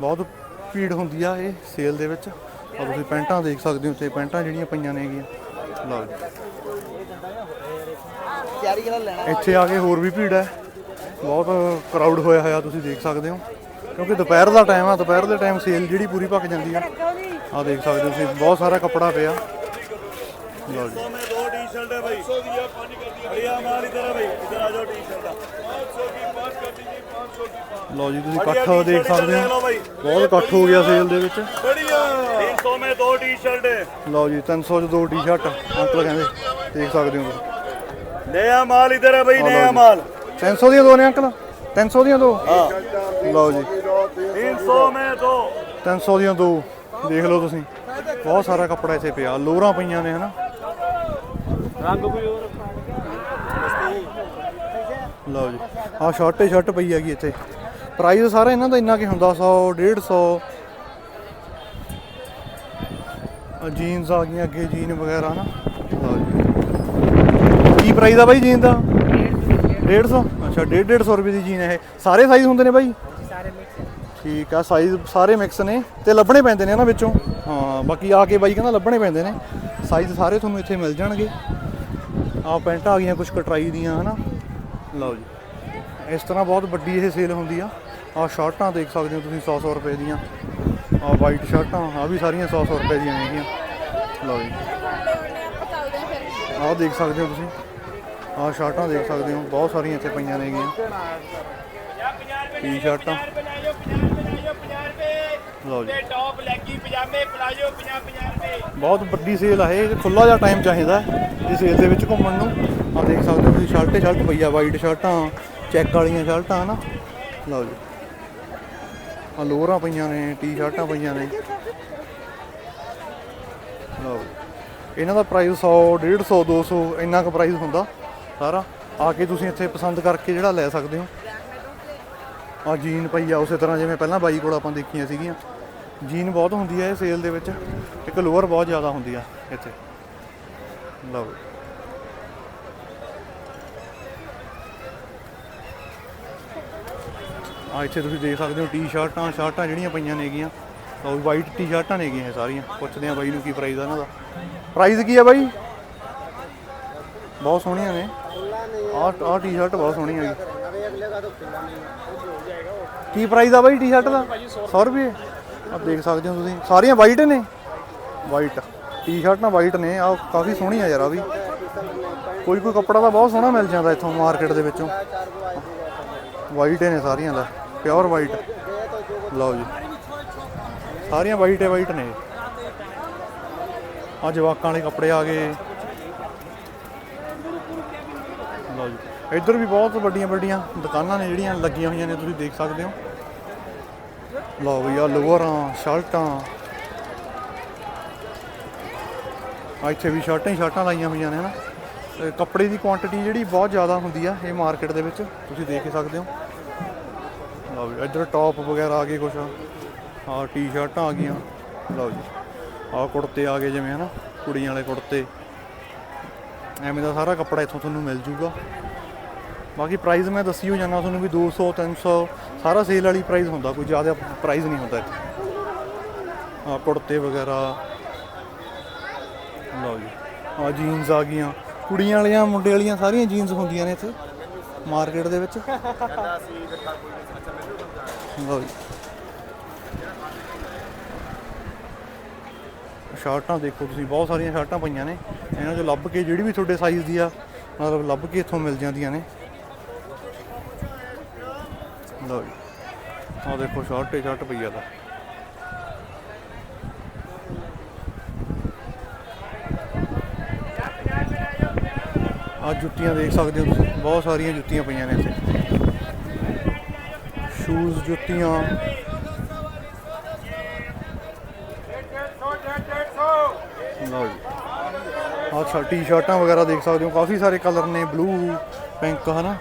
ਬਹੁਤ ਭੀੜ ਹੁੰਦੀ ਆ ਇਹ ਸੇਲ ਦੇ ਵਿੱਚ। ਆ ਤੁਸੀਂ ਪੈਂਟਾਂ ਦੇਖ ਸਕਦੇ ਹੋ ਤੇ ਪੈਂਟਾਂ ਜਿਹੜੀਆਂ ਪਈਆਂ ਨੇਗੀਆਂ ਲਓ ਜੀ। ਇੱਥੇ ਆ ਕੇ ਹੋਰ ਵੀ ਭੀੜ ਹੈ। ਬਹੁਤ ਕਰਾਊਡ ਹੋਇਆ ਹੋਇਆ ਤੁਸੀਂ ਦੇਖ ਸਕਦੇ ਹੋ। ਕਿਉਂਕਿ ਦੁਪਹਿਰ ਦਾ ਟਾਈਮ ਆ ਦੁਪਹਿਰ ਦੇ ਟਾਈਮ ਸੇਲ ਜਿਹੜੀ ਪੂਰੀ ਭੱਕ ਜਾਂਦੀ ਆ। ਆ ਦੇਖ ਸਕਦੇ ਹੋ ਤੁਸੀਂ ਬਹੁਤ ਸਾਰਾ ਕੱਪੜਾ ਪਿਆ। ਲਓ ਜੀ। ਤੁਸੀਂ ਇਕੱਠ ਦੇਖ ਸਕਦੇ ਹੋ। ਬਹੁਤ ਇਕੱਠ ਹੋ ਗਿਆ ਸੇਲ ਦੇ ਵਿੱਚ। ਲਓ ਜੀ 300 ਚ ਦੋ ਟੀ-ਸ਼ਰਟ ਅੰਕਲ ਕਹਿੰਦੇ। ਦੇਖ ਸਕਦੇ ਹੋ ਨਿਆ ਮਾਲ ਇਧਰ ਆ ਭਾਈ ਨਿਆ ਮਾਲ। 300 ਦੀਆਂ ਦੋ ਨੇ ਅੰਕਲ? 300 ਦੀਆਂ ਦੋ? ਹਾਂ। ਲਓ ਜੀ। 300 ਮੈਂ ਦੋ। 300 ਦੀਆਂ ਦੋ ਦੇਖ ਲਓ ਤੁਸੀਂ। ਬਹੁਤ ਸਾਰਾ ਕੱਪੜਾ ਇੱਥੇ ਪਿਆ ਲੋਰਾਂ ਪਈਆਂ ਨੇ ਹਨਾ? ਰੰਗ ਕੋਈ ਹੋਰ? ਲਓ ਜੀ ਆ ਸ਼ਰਟ ਸ਼ਰਟ ਪਈ ਹੈਗੀ ਇੱਥੇ। ਪ੍ਰਾਈਸ ਸਾਰਾ ਇਹਨਾਂ ਦਾ ਇੰਨਾ ਕੀ ਹੁੰਦਾ 100 150 ਜੀਨਸ ਆ ਗਈਆਂ ਅੱਗੇ ਜੀਨ ਵਗੈਰਾ ਹਨਾ? ਲਓ ਜੀ। ਕੀ ਪ੍ਰਾਈਸ ਆ ਬਾਈ ਜੀਨ ਦਾ? 150 ਅੱਛਾ 150 ਰੁਪਏ ਦੀ ਜੀਨ ਹੈ ਇਹ। ਸਾਰੇ ਸਾਈਜ਼ ਹੁੰਦੇ ਨੇ ਬਾਈ? ਠੀਕ ਆ ਸਾਈਜ਼ ਸਾਰੇ ਮਿਕਸ ਨੇ ਤੇ ਲੱਭਣੇ ਪੈਂਦੇ ਨੇ ਇਹਨਾਂ ਵਿੱਚੋਂ। ਹਾਂ, ਬਾਕੀ ਆ ਕੇ ਬਾਈ ਕਹਿੰਦਾ ਲੱਭਣੇ ਪੈਂਦੇ ਨੇ। ਸਾਈਜ਼ ਸਾਰੇ ਤੁਹਾਨੂੰ ਇੱਥੇ ਮਿਲ ਜਾਣਗੇ। ਆ ਪੈਂਟਾਂ ਆ ਗਈਆਂ ਕੁਝ ਕਟਰਾਈ ਦੀਆਂ ਹਨਾ। ਲਓ ਜੀ। ਇਸ ਤਰ੍ਹਾਂ ਬਹੁਤ ਵੱਡੀ ਇਹ ਸੇਲ ਹੁੰਦੀ ਆ। ਆ ਸ਼ਰਟਾਂ ਦੇਖ ਸਕਦੇ ਹੋ ਤੁਸੀਂ 100 100 ਰੁਪਏ ਦੀਆਂ। ਆ ਵਾਈਟ ਸ਼ਰਟਾਂ ਆ ਵੀ ਸਾਰੀਆਂ 100 100 ਰੁਪਏ ਦੀਆਂ ਹੈਗੀਆਂ। ਲਓ ਜੀ। ਆਹ ਦੇਖ ਸਕਦੇ ਹੋ ਤੁਸੀਂ। ਆਹ ਸ਼ਰਟਾਂ ਦੇਖ ਸਕਦੇ ਹੋ। ਬਹੁਤ ਸਾਰੀਆਂ ਇੱਥੇ ਪਈਆਂ ਨੇਗੀਆਂ ਟੀ ਸ਼ਰਟਾਂ ਲਓ ਜੀ। ਟੌਪ ਲੈਗੀ ਪਜਾਮੇ ਪਲਾਜੋ 50 50 ਰੁਪਏ। ਬਹੁਤ ਵੱਡੀ ਸੇਲ ਆ ਇਹ ਖੁੱਲਾ ਜਿਹਾ ਟਾਈਮ ਚਾਹੀਦਾ ਇਸ ਸੇਲ ਦੇ ਵਿੱਚ ਘੁੰਮਣ ਨੂੰ। ਆ ਦੇਖ ਸਕਦੇ ਹੋ ਤੁਸੀਂ ਸ਼ਰਟ ਸ਼ਰਟ ਪਈ ਆ ਵਾਈਟ ਸ਼ਰਟਾਂ ਚੈੱਕ ਵਾਲੀਆਂ ਸ਼ਰਟਾਂ ਹਨਾ? ਲਓ ਜੀ। ਆ ਲੋਅਰਾਂ ਪਈਆਂ ਨੇ ਟੀ ਸ਼ਰਟਾਂ ਪਈਆਂ ਨੇ। ਲਓ। ਇਹਨਾਂ ਦਾ ਪ੍ਰਾਈਸ 100 150 200 ਇੰਨਾ ਕੁ ਪ੍ਰਾਈਸ ਹੁੰਦਾ ਸਾਰਾ। ਆ ਕੇ ਤੁਸੀਂ ਇੱਥੇ ਪਸੰਦ ਕਰਕੇ ਜਿਹੜਾ ਲੈ ਸਕਦੇ ਹੋ। ਆ ਜੀਨ ਪਈ ਆ ਉਸੇ ਤਰ੍ਹਾਂ ਜਿਵੇਂ ਪਹਿਲਾਂ ਬਾਈ ਕੋਲ ਆਪਾਂ ਦੇਖੀਆਂ ਸੀਗੀਆਂ। ਜੀਨ ਬਹੁਤ ਹੁੰਦੀ ਹੈ ਇਹ ਸੇਲ ਦੇ ਵਿੱਚ, ਇੱਕ ਲੋਅਰ ਬਹੁਤ ਜ਼ਿਆਦਾ ਹੁੰਦੀ ਆ ਇੱਥੇ। ਲਓ। ਆ ਇੱਥੇ ਤੁਸੀਂ ਦੇਖ ਸਕਦੇ ਹੋ ਟੀ-ਸ਼ਰਟਾਂ, ਸ਼ਰਟਾਂ ਜਿਹੜੀਆਂ ਪਈਆਂ ਨੇਗੀਆਂ ਉਹ ਵਾਈਟ ਟੀ-ਸ਼ਰਟਾਂ ਨੇਗੀਆਂ ਇਹ ਸਾਰੀਆਂ। ਪੁੱਛਦੇ ਆ ਬਾਈ ਨੂੰ ਕੀ ਪ੍ਰਾਈਸ ਆ ਇਹਨਾਂ ਦਾ। ਪ੍ਰਾਈਸ ਕੀ ਆ ਬਾਈ? ਬਹੁਤ ਸੋਹਣੀਆਂ ਨੇ। ਆਹ ਆਹ ਟੀ-ਸ਼ਰਟ ਬਹੁਤ ਸੋਹਣੀ ਹੈਗੀ ਕੀ ਪ੍ਰਾਈਸ ਆ ਬਾਈ ਟੀ-ਸ਼ਰਟ ਦਾ? 100 ਰੁਪਏ? ਆ ਦੇਖ ਸਕਦੇ ਹੋ ਤੁਸੀਂ। ਸਾਰੀਆਂ ਵਾਈਟ ਨੇ। ਵਾਈਟ ਟੀ ਸ਼ਰਟ ਨਾ ਵਾਈਟ ਨੇ। ਆ ਕਾਫੀ ਸੋਹਣੀ ਆ ਯਾਰ ਆ ਵੀ। ਕੋਈ ਕੋਈ ਕੱਪੜਾ ਤਾਂ ਬਹੁਤ ਸੋਹਣਾ ਮਿਲ ਜਾਂਦਾ ਇੱਥੋਂ ਮਾਰਕੀਟ ਦੇ ਵਿੱਚੋਂ। ਵਾਈਟ ਨੇ ਸਾਰੀਆਂ ਦਾ। ਪਿਓਰ ਵਾਈਟ ਲਓ ਜੀ। ਸਾਰੀਆਂ ਵਾਈਟ ਹੈ ਵਾਈਟ ਨੇ। ਆ ਜਵਾਕਾਂ ਵਾਲੇ ਕੱਪੜੇ ਆ ਗਏ। ਲਓ ਜੀ। ਇੱਧਰ ਵੀ ਬਹੁਤ ਵੱਡੀਆਂ ਵੱਡੀਆਂ ਦੁਕਾਨਾਂ ਨੇ ਜਿਹੜੀਆਂ ਲੱਗੀਆਂ ਹੋਈਆਂ ਨੇ, ਤੁਸੀਂ ਦੇਖ ਸਕਦੇ ਹੋ। ਲਓ ਵੀ ਆ ਲੋਅਰਾਂ ਸ਼ਰਟਾਂ। ਇੱਥੇ ਵੀ ਸ਼ਰਟਾਂ ਹੀ ਸ਼ਰਟਾਂ ਲਾਈਆਂ ਹੋਈਆਂ ਨੇ, ਹਨਾ? ਤੇ ਕੱਪੜੇ ਦੀ ਕੁਆਂਟੀਟੀ ਜਿਹੜੀ ਬਹੁਤ ਜ਼ਿਆਦਾ ਹੁੰਦੀ ਆ ਇਹ ਮਾਰਕੀਟ ਦੇ ਵਿੱਚ, ਤੁਸੀਂ ਦੇਖ ਸਕਦੇ ਹੋ। ਲਓ ਵੀ ਇੱਧਰ ਟੌਪ ਵਗੈਰਾ ਆ ਗਏ ਕੁਛ। ਆ ਟੀ-ਸ਼ਰਟਾਂ ਆ ਗਈਆਂ। ਲਓ ਜੀ ਆ ਕੁੜਤੇ ਆ ਗਏ ਜਿਵੇਂ, ਹਨਾ? ਕੁੜੀਆਂ ਵਾਲੇ ਕੁੜਤੇ। ਐਵੇਂ ਦਾ ਸਾਰਾ ਕੱਪੜਾ ਇੱਥੋਂ ਤੁਹਾਨੂੰ ਮਿਲ ਜੂਗਾ। ਬਾਕੀ ਪ੍ਰਾਈਸ ਮੈਂ ਦੱਸੀ ਹੋ ਜਾਣਾ ਤੁਹਾਨੂੰ ਵੀ 200 300 ਸਾਰਾ ਸੇਲ ਵਾਲੀ ਪ੍ਰਾਈਸ ਹੁੰਦਾ, ਕੋਈ ਜ਼ਿਆਦਾ ਪ੍ਰਾਈਸ ਨਹੀਂ ਹੁੰਦਾ ਇੱਥੇ। ਆ ਕੁੜਤੇ ਵਗੈਰਾ। ਲਓ ਜੀ। ਆ ਜੀਨਸ ਆ ਗਈਆਂ। ਕੁੜੀਆਂ ਵਾਲੀਆਂ, ਮੁੰਡੇ ਵਾਲੀਆਂ ਸਾਰੀਆਂ ਜੀਨਸ ਹੁੰਦੀਆਂ ਨੇ ਇੱਥੇ ਮਾਰਕੀਟ ਦੇ ਵਿੱਚ। ਲਓ ਜੀ। ਸ਼ਰਟਾਂ ਦੇਖੋ ਤੁਸੀਂ, ਬਹੁਤ ਸਾਰੀਆਂ ਸ਼ਰਟਾਂ ਪਈਆਂ ਨੇ। ਇਹਨਾਂ ਚੋਂ ਲੱਭ ਕੇ ਜਿਹੜੀ ਵੀ ਤੁਹਾਡੇ ਸਾਈਜ਼ ਦੀ ਆ, ਮਤਲਬ ਲੱਭ ਕੇ ਇੱਥੋਂ ਮਿਲ ਜਾਂਦੀਆਂ ਨੇ। ਲਓ ਜੀ ਆਹ ਦੇਖੋ, ਸ਼ਰਟ ਹੀ ਸ਼ਰਟ ਪਈ ਆ ਤਾਂ। ਆ ਜੁੱਤੀਆਂ ਦੇਖ ਸਕਦੇ ਹੋ ਤੁਸੀਂ, ਬਹੁਤ ਸਾਰੀਆਂ ਜੁੱਤੀਆਂ ਪਈਆਂ ਨੇ ਇੱਥੇ। ਸ਼ੂਜ਼ ਜੁੱਤੀਆਂ। ਲਓ ਜੀ। ਆਹ ਟੀ-ਸ਼ਰਟਾਂ ਵਗੈਰਾ ਦੇਖ ਸਕਦੇ ਹੋ। ਕਾਫੀ ਸਾਰੇ ਕਲਰ ਨੇ ਬਲੂ ਪਿੰਕ ਹਨਾ?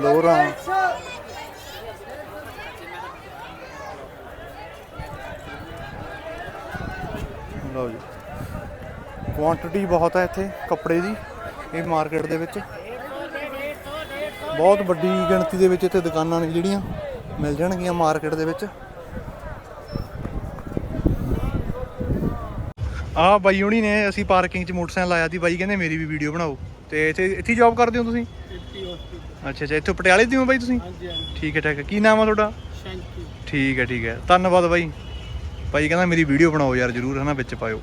ਲੋਰਾਂ। ਲਓ ਜੀ। ਕੁਆਂਟੀਟੀ ਬਹੁਤ ਹੈ ਇੱਥੇ ਕੱਪੜੇ ਦੀ, ਇਹ ਮਾਰਕੀਟ ਦੇ ਵਿੱਚ। ਬਹੁਤ ਵੱਡੀ ਗਿਣਤੀ ਦੇ ਵਿੱਚ ਇੱਥੇ ਦੁਕਾਨਾਂ ਨੇ ਜਿਹੜੀਆਂ, ਮਿਲ ਜਾਣਗੀਆਂ ਮਾਰਕੀਟ ਦੇ ਵਿੱਚ। ਆ ਬਾਈ ਹੁਣੀ ਨੇ ਅਸੀਂ ਪਾਰਕਿੰਗ 'ਚ ਮੋਟਰਸਾਈਕਲ ਲਾਇਆ ਸੀ, ਬਾਈ ਕਹਿੰਦੇ ਮੇਰੀ ਵੀ ਵੀਡੀਓ ਬਣਾਓ। ਤੇ ਇੱਥੇ ਇੱਥੇ ਜੌਬ ਕਰਦੇ ਹੋ ਤੁਸੀਂ? ਅੱਛਾ ਅੱਛਾ ਇੱਥੇ ਪਟਿਆਲੇ ਦੇ ਹੋ ਬਾਈ ਤੁਸੀਂ? ਹਾਂਜੀ ਹਾਂਜੀ। ਠੀਕ ਹੈ ਠੀਕ ਹੈ। ਕੀ ਨਾਮ ਆ ਤੁਹਾਡਾ? ਸ਼ੈਂਕੀ ਠੀਕ ਹੈ ਠੀਕ ਹੈ। ਧੰਨਵਾਦ ਬਾਈ। ਭਾਈ ਕਹਿੰਦਾ ਮੇਰੀ ਵੀਡੀਓ ਬਣਾਓ ਯਾਰ ਜਰੂਰ ਹਨਾ ਵਿੱਚ ਪਾਇਓ।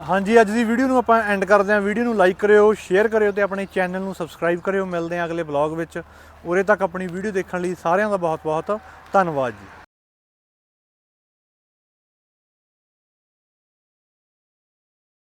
ਹਾਂਜੀ ਅੱਜ ਦੀ ਵੀਡੀਓ ਨੂੰ ਆਪਾਂ ਐਂਡ ਕਰਦੇ ਹਾਂ। ਵੀਡੀਓ ਨੂੰ ਲਾਈਕ ਕਰਿਓ ਸ਼ੇਅਰ ਕਰਿਓ ਤੇ ਆਪਣੇ ਚੈਨਲ ਨੂੰ ਸਬਸਕ੍ਰਾਈਬ ਕਰਿਓ। ਮਿਲਦੇ ਹਾਂ ਅਗਲੇ ਵਲੌਗ ਵਿੱਚ। ਉਰੇ ਤੱਕ ਆਪਣੀ ਵੀਡੀਓ ਦੇਖਣ ਲਈ ਸਾਰਿਆਂ ਦਾ ਬਹੁਤ ਬਹੁਤ ਧੰਨਵਾਦ ਜੀ।